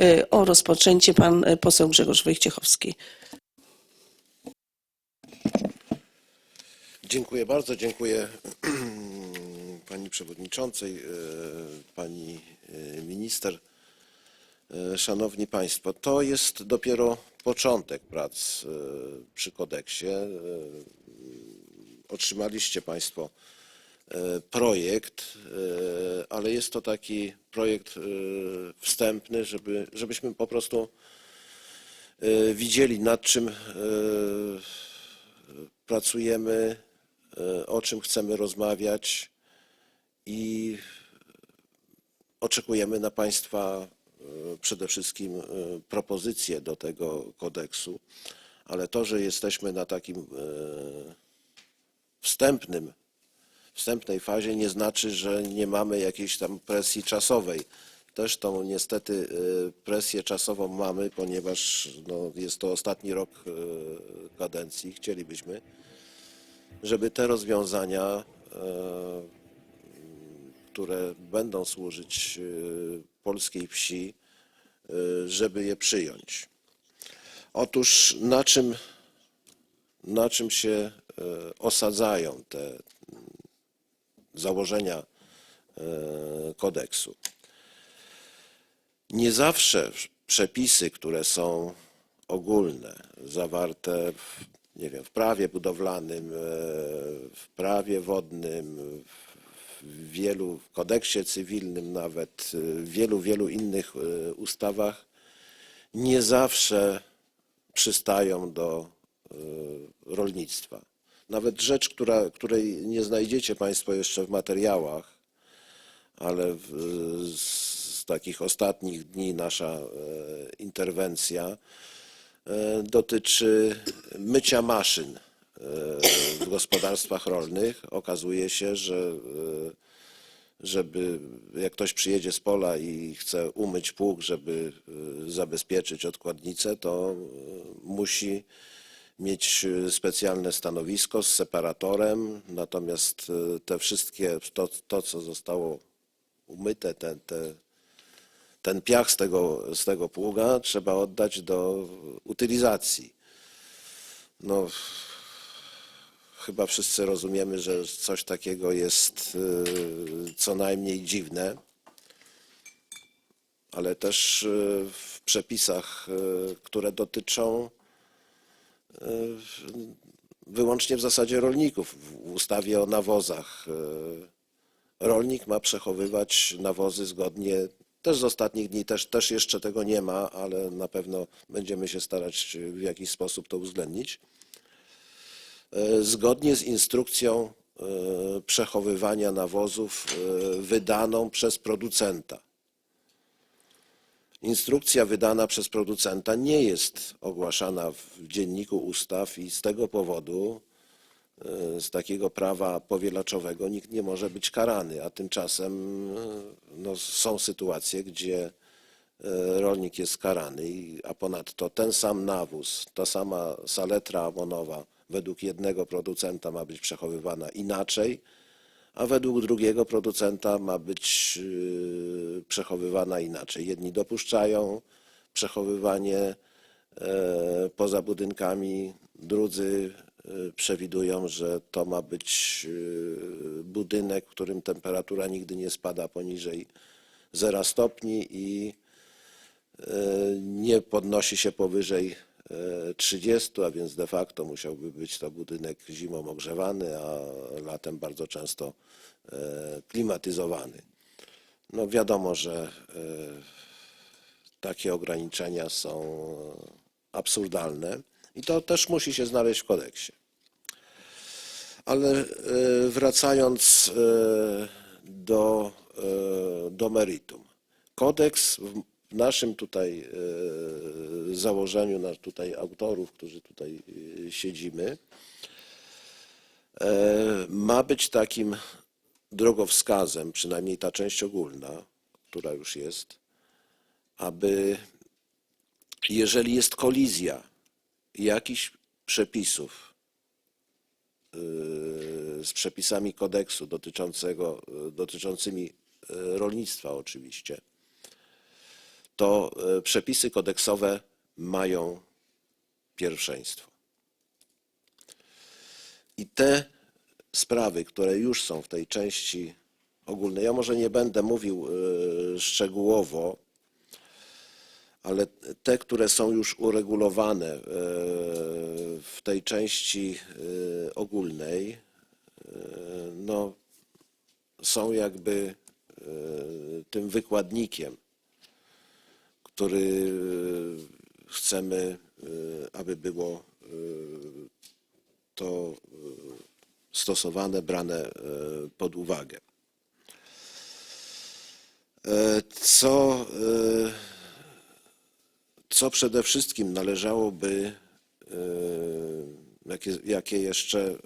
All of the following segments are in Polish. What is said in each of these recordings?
e, o rozpoczęcie pan e, poseł Grzegorz Wojciechowski. Dziękuję bardzo. Dziękuję pani przewodniczącej, e, pani minister. Szanowni Państwo, to jest dopiero początek prac przy kodeksie. Otrzymaliście Państwo projekt, e, ale jest to taki projekt e, wstępny, żeby, żebyśmy po prostu e, widzieli nad czym e, pracujemy, e, o czym chcemy rozmawiać i oczekujemy na Państwa e, przede wszystkim e, propozycje do tego kodeksu, ale to, że jesteśmy na takim e, wstępnym, wstępnej fazie nie znaczy, że nie mamy jakiejś tam presji czasowej. Też tą niestety e, presję czasową mamy, ponieważ no, jest to ostatni rok e, kadencji. Chcielibyśmy, żeby te rozwiązania, e, które będą służyć polskiej wsi, żeby je przyjąć. Otóż na czym, na czym się osadzają te założenia e, kodeksu? Nie zawsze przepisy, które są ogólne, zawarte w, nie wiem, w prawie budowlanym, e, w prawie wodnym, w wielu, w kodeksie cywilnym nawet, e, w wielu, wielu innych ustawach, nie zawsze przystają do rolnictwa. Nawet rzecz, która, której nie znajdziecie Państwo jeszcze w materiałach, ale w, z, takich ostatnich dni nasza e, interwencja e, dotyczy mycia maszyn e, w gospodarstwach rolnych. Okazuje się, że żeby jak ktoś przyjedzie z pola i chce umyć pług, żeby zabezpieczyć odkładnicę, to musi mieć e, specjalne stanowisko z separatorem, natomiast e, te wszystkie, to, to co zostało umyte, te, te, ten piach z tego, z tego pługa trzeba oddać do utylizacji. No, chyba wszyscy rozumiemy, że coś takiego jest y, co najmniej dziwne, ale też w przepisach, które dotyczą wyłącznie w zasadzie rolników, w ustawie o nawozach. y, Rolnik ma przechowywać nawozy zgodnie, też z ostatnich dni też, też jeszcze tego nie ma, ale na pewno będziemy się starać w jakiś sposób to uwzględnić. E, Zgodnie z instrukcją e, przechowywania nawozów e, wydaną przez producenta. Instrukcja wydana przez producenta nie jest ogłaszana w dzienniku ustaw i z tego powodu e, z takiego prawa powielaczowego nikt nie może być karany, a tymczasem e, no, są sytuacje, gdzie e, rolnik jest karany, a ponadto ten sam nawóz, ta sama saletra amonowa według jednego producenta ma być przechowywana inaczej, a według drugiego producenta ma być e, przechowywana inaczej. Jedni dopuszczają przechowywanie e, poza budynkami, drudzy e, przewidują, że to ma być budynek, w którym temperatura nigdy nie spada poniżej 0 stopni i nie podnosi się powyżej 30, a więc de facto musiałby być to budynek zimą ogrzewany, a latem bardzo często e, klimatyzowany. No wiadomo, że e, takie ograniczenia są absurdalne i to też musi się znaleźć w kodeksie. Ale e, wracając do, do meritum. Kodeks w naszym tutaj e, założeniu, na tutaj autorów, którzy tutaj e, siedzimy, e, ma być takim drogowskazem, przynajmniej ta część ogólna, która już jest, aby jeżeli jest kolizja jakichś przepisów z przepisami kodeksu dotyczącego, dotyczącymi rolnictwa oczywiście, to e, przepisy kodeksowe mają pierwszeństwo. I te sprawy, które już są w tej części ogólnej, ja może nie będę mówił e, szczegółowo, ale te, które są już uregulowane e, w tej części ogólnej, no, są jakby tym wykładnikiem, który e, chcemy, e, aby było e, to stosowane, brane pod uwagę. Co, co przede wszystkim należałoby, jakie, jakie jeszcze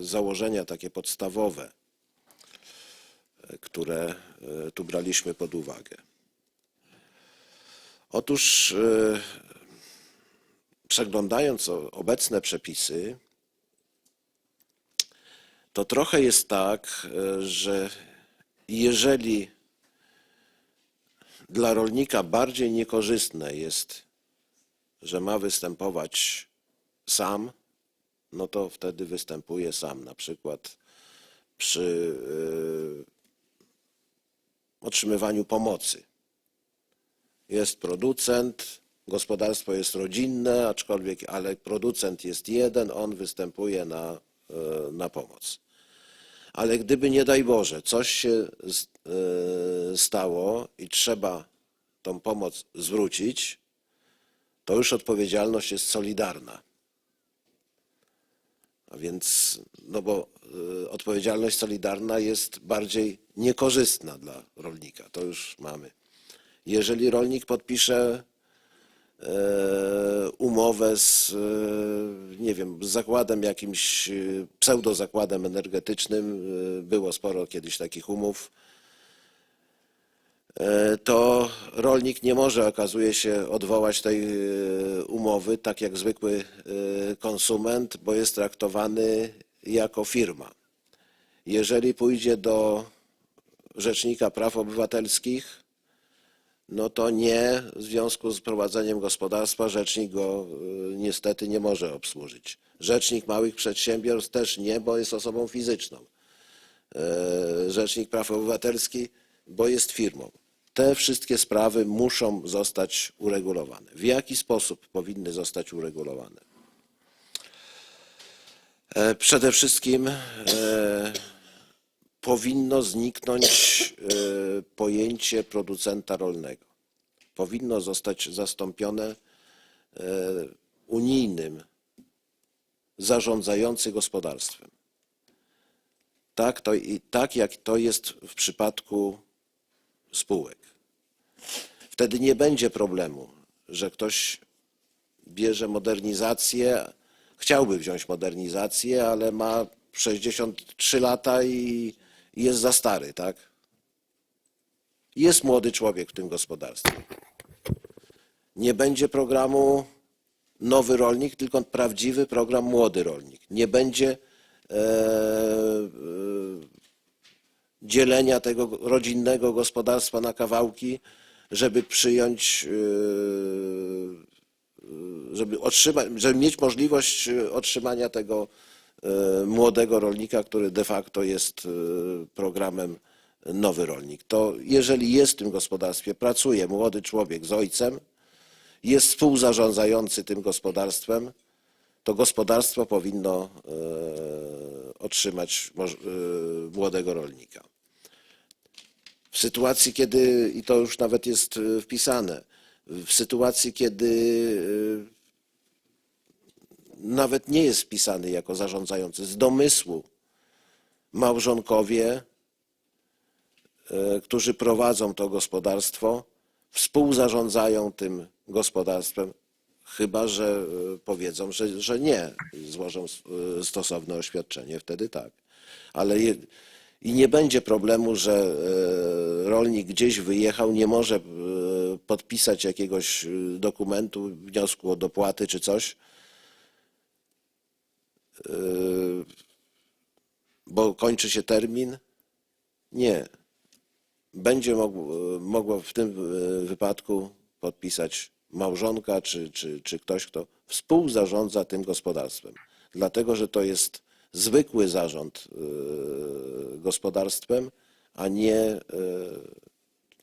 założenia takie podstawowe, które tu braliśmy pod uwagę. Otóż e, przeglądając obecne przepisy, to trochę jest tak, e, że jeżeli dla rolnika bardziej niekorzystne jest, że ma występować sam, no to wtedy występuje sam, na przykład przy e, otrzymywaniu pomocy. Jest producent, gospodarstwo jest rodzinne, aczkolwiek, ale producent jest jeden, on występuje na, e, na pomoc. Ale gdyby nie daj Boże, coś się e, stało i trzeba tą pomoc zwrócić, to już odpowiedzialność jest solidarna. A więc, no bo y, odpowiedzialność solidarna jest bardziej niekorzystna dla rolnika. To już mamy. Jeżeli rolnik podpisze e, umowę z, e, nie wiem, z zakładem jakimś, e, pseudozakładem energetycznym, było sporo kiedyś takich umów, to rolnik nie może, okazuje się, odwołać tej umowy, tak jak zwykły konsument, bo jest traktowany jako firma. Jeżeli pójdzie do Rzecznika Praw Obywatelskich, no to nie w związku z prowadzeniem gospodarstwa rzecznik go y, niestety nie może obsłużyć. Rzecznik małych przedsiębiorstw też nie, bo jest osobą fizyczną. E, Rzecznik Praw Obywatelskich, bo jest firmą. Te wszystkie sprawy muszą zostać uregulowane. W jaki sposób powinny zostać uregulowane? E, Przede wszystkim e, powinno zniknąć e, pojęcie producenta rolnego. Powinno zostać zastąpione e, unijnym zarządzający gospodarstwem. Tak, to, i tak jak to jest w przypadku spółek. Wtedy nie będzie problemu, że ktoś bierze modernizację, chciałby wziąć modernizację, ale ma 63 lata i jest za stary, tak? Jest młody człowiek w tym gospodarstwie. Nie będzie programu nowy rolnik, tylko prawdziwy program młody rolnik. Nie będzie e, e, dzielenia tego rodzinnego gospodarstwa na kawałki, żeby przyjąć, e, żeby, otrzymać, żeby mieć możliwość e, otrzymania tego e, młodego rolnika, który de facto jest e, programem nowy rolnik. To jeżeli jest w tym gospodarstwie, pracuje młody człowiek z ojcem, jest współzarządzający tym gospodarstwem, to gospodarstwo powinno e, otrzymać e, młodego rolnika. W sytuacji, kiedy, i to już nawet jest e, wpisane, w sytuacji, kiedy e, nawet nie jest wpisany jako zarządzający, z domysłu. Małżonkowie, e, którzy prowadzą to gospodarstwo, współzarządzają tym gospodarstwem, chyba że e, powiedzą, że, że nie, złożą e, stosowne oświadczenie, wtedy tak. Ale je, i nie będzie problemu, że rolnik gdzieś wyjechał, nie może podpisać jakiegoś dokumentu, wniosku o dopłaty czy coś, bo kończy się termin. Nie. Będzie mogło, mogło w tym e, wypadku podpisać małżonka czy, czy, czy ktoś, kto współzarządza tym gospodarstwem. Dlatego, że to jest zwykły zarząd gospodarstwem, a nie,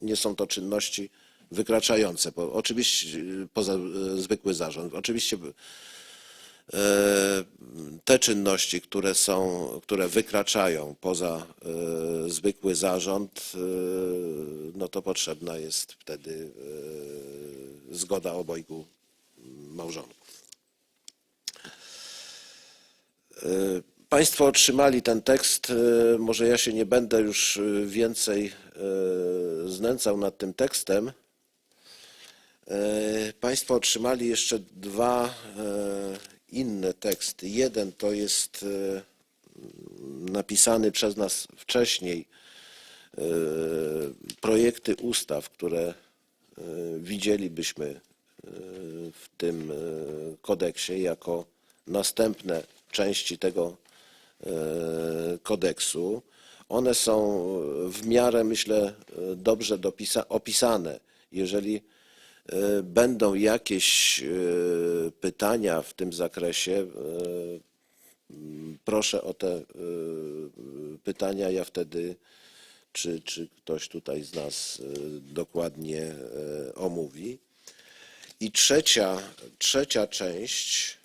nie są to czynności wykraczające. Oczywiście poza zwykły zarząd. Oczywiście te czynności, które są, które wykraczają poza e, zwykły zarząd, e, no to potrzebna jest wtedy e, zgoda obojgu małżonków. E, Państwo otrzymali ten tekst. e, Może ja się nie będę już e, więcej e, znęcał nad tym tekstem. E, Państwo otrzymali jeszcze dwa e, inne teksty. Jeden to jest e, napisany przez nas wcześniej e, projekty ustaw, które e, widzielibyśmy w tym kodeksie jako następne części tego kodeksu. One są w miarę, myślę, dobrze opisane. Jeżeli będą jakieś e, pytania w tym zakresie, e, m, proszę o te e, pytania. Ja wtedy, czy, czy ktoś tutaj z nas e, dokładnie e, omówi. I trzecia, trzecia część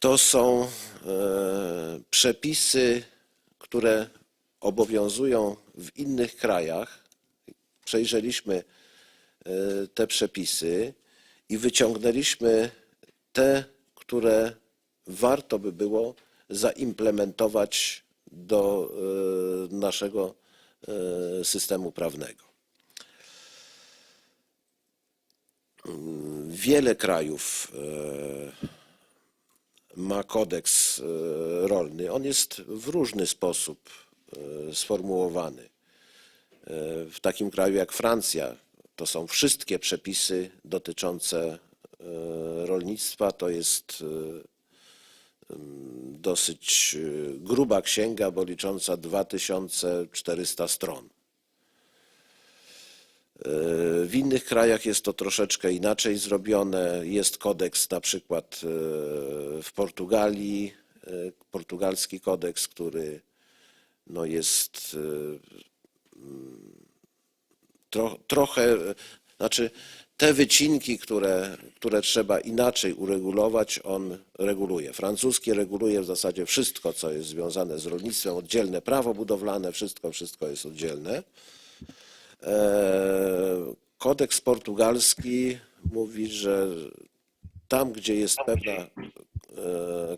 to są e, przepisy, które obowiązują w innych krajach. Przejrzeliśmy e, te przepisy i wyciągnęliśmy te, które warto by było zaimplementować do e, naszego e, systemu prawnego. Wiele krajów ma kodeks rolny. On jest w różny sposób sformułowany. E, W takim kraju jak Francja to są wszystkie przepisy dotyczące e, rolnictwa. To jest e, dosyć gruba księga, bo licząca 2400 stron. W innych krajach jest to troszeczkę inaczej zrobione. Jest kodeks na przykład w Portugalii, portugalski kodeks, który no jest tro, trochę, znaczy te wycinki, które, które trzeba inaczej uregulować, on reguluje. Francuski reguluje w zasadzie wszystko, co jest związane z rolnictwem, oddzielne prawo budowlane, wszystko, wszystko jest oddzielne. E, Kodeks portugalski mówi, że tam, gdzie jest pewna e,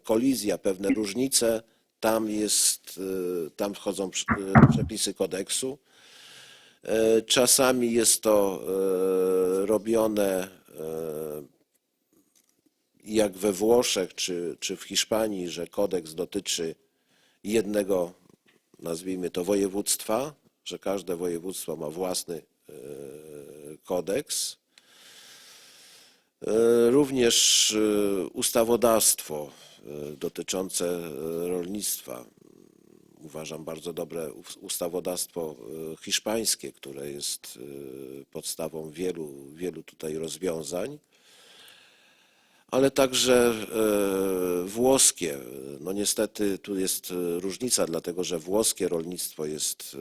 kolizja, pewne różnice, tam, jest, e, tam wchodzą e, przepisy kodeksu. E, Czasami jest to robione jak we Włoszech czy, czy w Hiszpanii, że kodeks dotyczy jednego, nazwijmy to województwa, że każde województwo ma własny kodeks. Również ustawodawstwo dotyczące e, rolnictwa. Uważam bardzo dobre us- ustawodawstwo e, hiszpańskie, które jest e, podstawą wielu, wielu tutaj rozwiązań ale także e, włoskie. No niestety tu jest e, różnica, dlatego że włoskie rolnictwo jest e,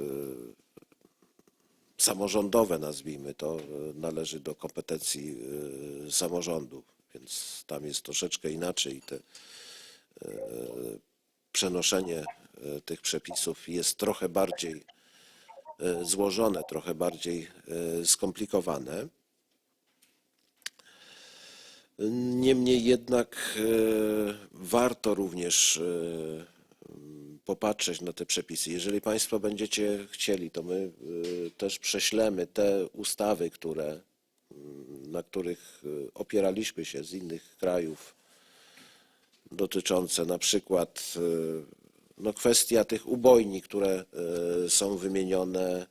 samorządowe, nazwijmy to, e, należy do kompetencji e, samorządu, więc tam jest troszeczkę inaczej. Te, e, przenoszenie e, tych przepisów jest trochę bardziej e, złożone, trochę bardziej e, skomplikowane. Niemniej jednak warto również popatrzeć na te przepisy. Jeżeli Państwo będziecie chcieli, to my też prześlemy te ustawy, które, na których opieraliśmy się z innych krajów, dotyczące na przykład e, no, kwestia tych ubojni, które e, są wymienione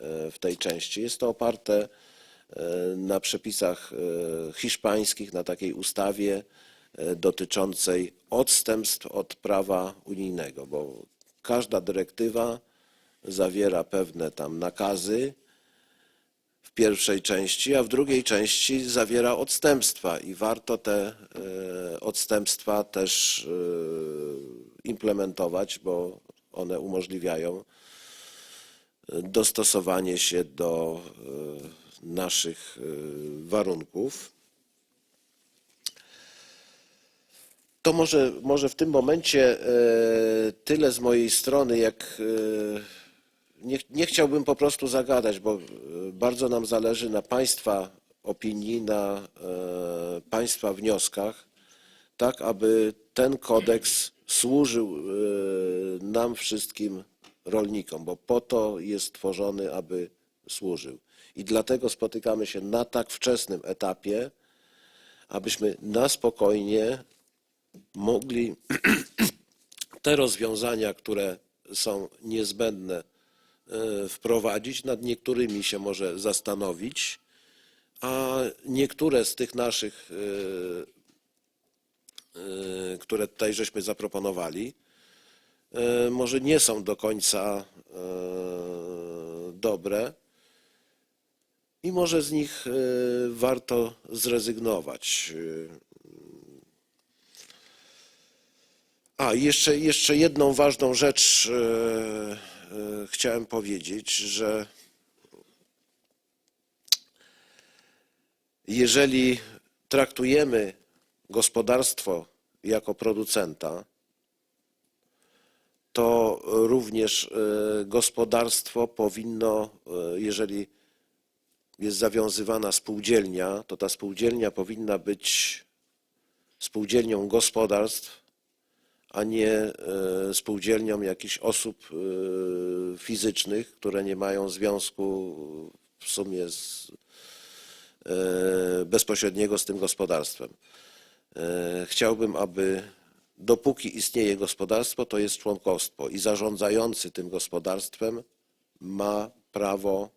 e, w tej części. Jest to oparte na przepisach hiszpańskich, na takiej ustawie dotyczącej odstępstw od prawa unijnego, bo każda dyrektywa zawiera pewne tam nakazy, pierwszej części, a w drugiej części zawiera odstępstwa i warto te e, odstępstwa też e, implementować, bo one umożliwiają e, dostosowanie się do naszych warunków. To może, może w tym momencie tyle z mojej strony, jak nie, nie chciałbym po prostu zagadać, bo e, bardzo nam zależy na Państwa opinii, na e, Państwa wnioskach, tak aby ten kodeks służył e, nam wszystkim rolnikom, bo po to jest tworzony, aby służył. I dlatego spotykamy się na tak wczesnym etapie, abyśmy na spokojnie mogli te rozwiązania, które są niezbędne, wprowadzić. Nad niektórymi się może zastanowić, a niektóre z tych naszych, e, e, które tutaj żeśmy zaproponowali, e, może nie są do końca e, dobre i może z nich e, warto zrezygnować. A, jeszcze, jeszcze jedną ważną rzecz e, e, chciałem powiedzieć, że jeżeli traktujemy gospodarstwo jako producenta, to również e, gospodarstwo powinno, e, jeżeli jest zawiązywana spółdzielnia, to ta spółdzielnia powinna być spółdzielnią gospodarstw, a nie e, spółdzielnią jakichś osób e, fizycznych, które nie mają związku w sumie z, e, bezpośredniego z tym gospodarstwem. Chciałbym, aby dopóki istnieje gospodarstwo, to jest członkostwo i zarządzający tym gospodarstwem ma prawo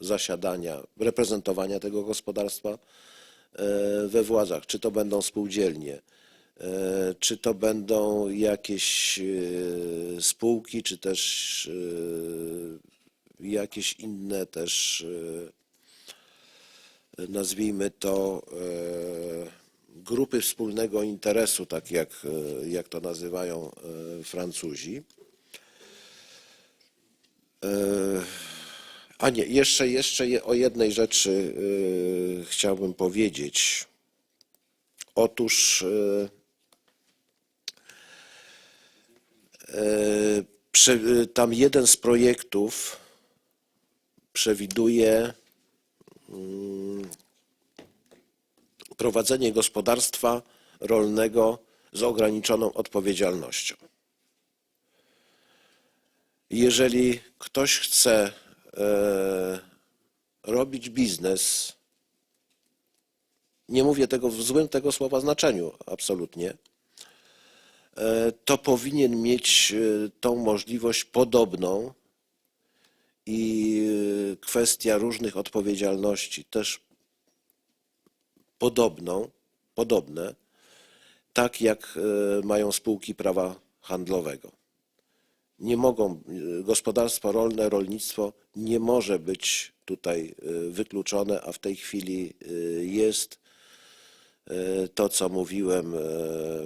zasiadania, reprezentowania tego gospodarstwa we władzach, czy to będą spółdzielnie, czy to będą jakieś e, spółki, czy też e, jakieś inne też, e, nazwijmy to, e, grupy wspólnego interesu, tak jak, e, jak to nazywają e, Francuzi. E, A nie, jeszcze, jeszcze je- o jednej rzeczy e, chciałbym powiedzieć. Otóż e, e, prze, e, tam jeden z projektów przewiduje mm, prowadzenie gospodarstwa rolnego z ograniczoną odpowiedzialnością. Jeżeli ktoś chce e, robić biznes, nie mówię tego w złym tego słowa znaczeniu, absolutnie, to powinien mieć e, tą możliwość podobną i e, kwestia różnych odpowiedzialności też podobną, podobne, tak jak e, mają spółki prawa handlowego. Nie mogą, e, gospodarstwo rolne, rolnictwo nie może być tutaj e, wykluczone, a w tej chwili e, jest e, to, co mówiłem e,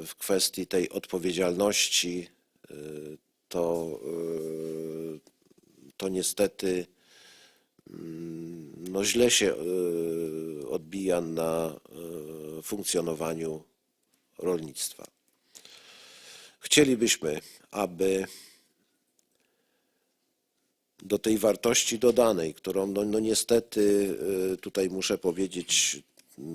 w kwestii tej odpowiedzialności, e, to, e, to niestety mm, no źle się e, odbija na e, funkcjonowaniu rolnictwa. Chcielibyśmy, aby do tej wartości dodanej, którą no, no niestety e, tutaj muszę powiedzieć,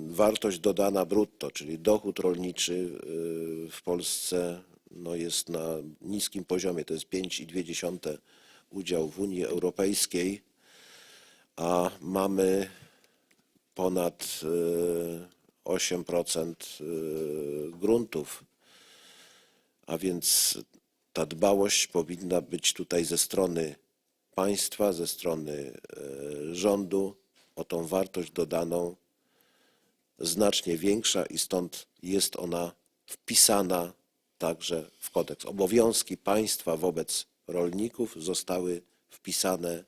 wartość dodana brutto, czyli dochód rolniczy e, w Polsce no jest na niskim poziomie, to jest 5,2 udział w Unii Europejskiej, a mamy ponad e, 8% e, gruntów, a więc ta dbałość powinna być tutaj ze strony państwa, ze strony rządu o tą wartość dodaną znacznie większa i stąd jest ona wpisana także w kodeks. Obowiązki państwa wobec rolników zostały wpisane e,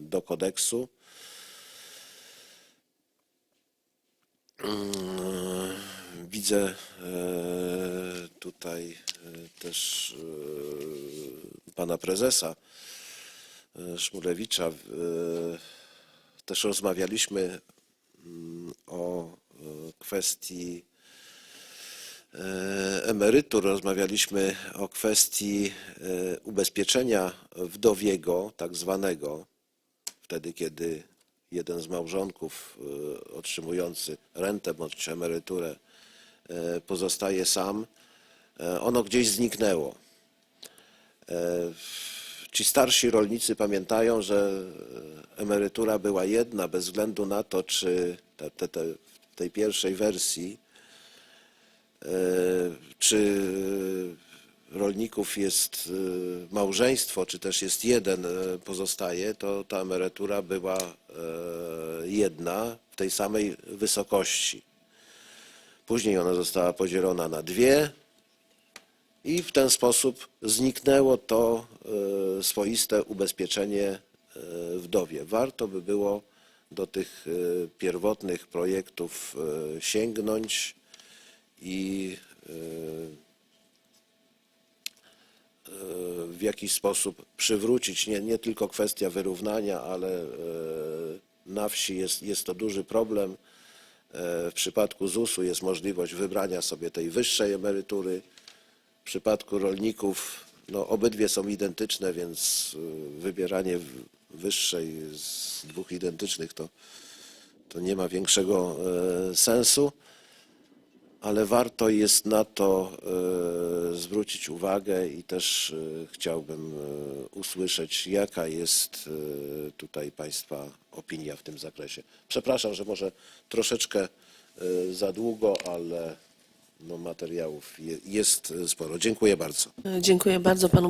do kodeksu. Mm, widzę e, tutaj e, też pana prezesa Szmulewicza. Też rozmawialiśmy o e, kwestii e, emerytur, rozmawialiśmy o kwestii e, ubezpieczenia wdowiego, tak zwanego, wtedy kiedy jeden z małżonków otrzymujący rentę bądź emeryturę pozostaje sam, ono gdzieś zniknęło. Ci starsi rolnicy pamiętają, że emerytura była jedna bez względu na to, czy te, te, te, w tej pierwszej wersji e, czy rolników jest e, małżeństwo, czy też jest jeden e, pozostaje, to ta emerytura była jedna w tej samej wysokości. Później ona została podzielona na dwie i w ten sposób zniknęło to e, swoiste ubezpieczenie e, wdowie. Warto by było do tych e, pierwotnych projektów sięgnąć i w jakiś sposób przywrócić, nie, nie tylko kwestia wyrównania, ale na wsi jest, jest to duży problem. W przypadku ZUS-u jest możliwość wybrania sobie tej wyższej emerytury. W przypadku rolników no, obydwie są identyczne, więc e, wybieranie wyższej z dwóch identycznych to, to nie ma większego e, sensu ale warto jest na to e, zwrócić uwagę i też chciałbym usłyszeć, jaka jest tutaj Państwa opinia w tym zakresie. Przepraszam, że może troszeczkę za długo, ale no, materiałów je, jest sporo. Dziękuję bardzo. Dziękuję bardzo panu